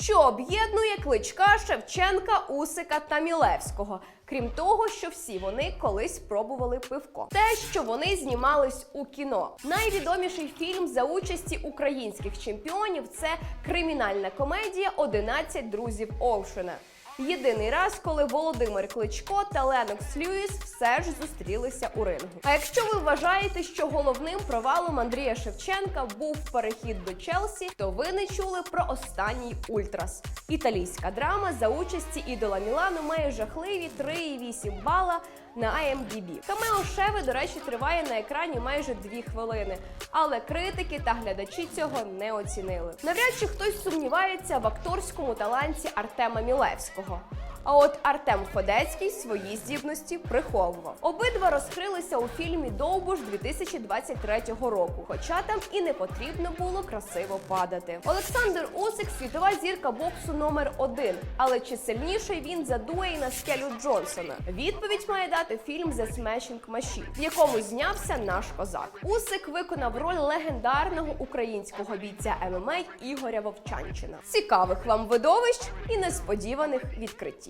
Що об'єднує кличка Шевченка, Усика та Мілевського? Крім того, що всі вони колись пробували пивко. Те, що вони знімались у кіно. Найвідоміший фільм за участі українських чемпіонів це кримінальна комедія «11 друзів Оушена. Єдиний раз, коли Володимир Кличко та Ленокс Льюіс все ж зустрілися у рингу. А якщо ви вважаєте, що головним провалом Андрія Шевченка був перехід до Челсі, то ви не чули про останній ультрас. Італійська драма за участі ідола Мілану має жахливі 3,8 бала на IMDb. Камео Шеви, до речі, триває на екрані майже 2 хвилини, але критики та глядачі цього не оцінили. Навряд чи хтось сумнівається в акторському таланті Артема Мілевського. 好 А от Артем Федецький свої здібності приховував. Обидва розкрилися у фільмі Довбуш 2023 року, хоча там і не потрібно було красиво падати. Олександр Усик світова зірка боксу номер один. Але чи сильніший він за Дуейна Скелю Джонсона? Відповідь має дати фільм The Smashing Machine, в якому знявся наш козак. Усик виконав роль легендарного українського бійця ММА Ігоря Вовчанчина. Цікавих вам видовищ і несподіваних відкриттів.